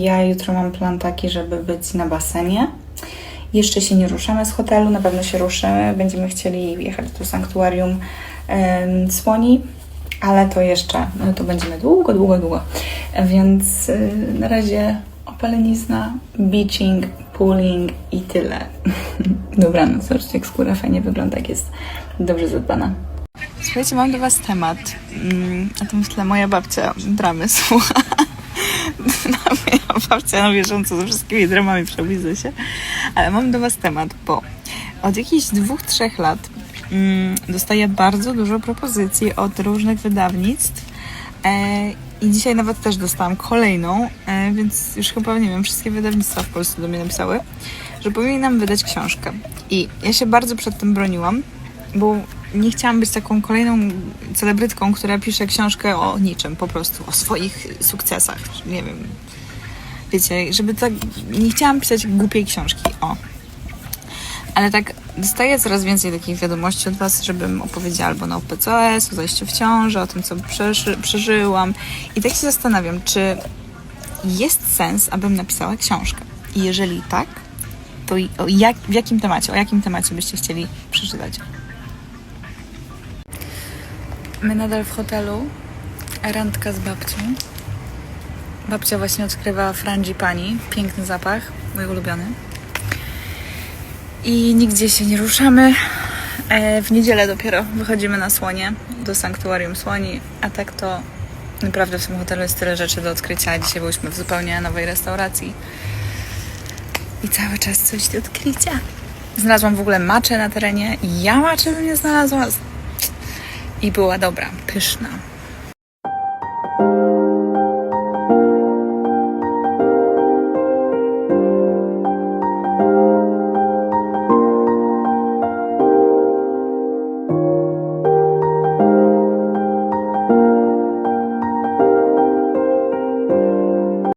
Ja jutro mam plan taki, żeby być na basenie. Jeszcze się nie ruszamy z hotelu, na pewno się ruszymy. Będziemy chcieli jechać do sanktuarium em, słoni, ale to jeszcze, no to będziemy długo, długo, długo. Więc y, na razie opalenizna, beaching, pooling i tyle. Dobranoc, zobaczcie jak skóra fajnie wygląda, jak jest dobrze zadbana. Słuchajcie, mam do Was temat. A w tle moja babcia dramy słucha. Babcia na bieżąco ze wszystkimi dramami przeblizy się. Ale mam do Was temat, bo od jakichś dwóch, trzech lat mm, dostaję bardzo dużo propozycji od różnych wydawnictw. E, I dzisiaj nawet też dostałam kolejną, e, więc już chyba, nie wiem, wszystkie wydawnictwa w Polsce do mnie napisały, że powinnam wydać książkę. I ja się bardzo przed tym broniłam, bo nie chciałam być taką kolejną celebrytką, która pisze książkę o niczym, po prostu o swoich sukcesach. Nie wiem. Wiecie, żeby tak. Nie chciałam pisać głupiej książki. O. Ale tak dostaję coraz więcej takich wiadomości od Was, żebym opowiedziała albo na PCOS, o zajściu w ciążę, o tym, co przeży, przeżyłam. I tak się zastanawiam, czy jest sens, abym napisała książkę. I jeżeli tak, to jak, w jakim temacie, o jakim temacie byście chcieli przeczytać? My nadal w hotelu. Randka z babcią. Babcia właśnie odkrywa frangipani. Piękny zapach, mój ulubiony. I nigdzie się nie ruszamy. E, W niedzielę dopiero wychodzimy na słonie, do sanktuarium słoni, a tak to naprawdę w tym hotelu jest tyle rzeczy do odkrycia. Dzisiaj byliśmy w zupełnie nowej restauracji i cały czas coś do odkrycia. Znalazłam w ogóle maczę na terenie ja maczę bym nie znalazła. I była dobra, pyszna.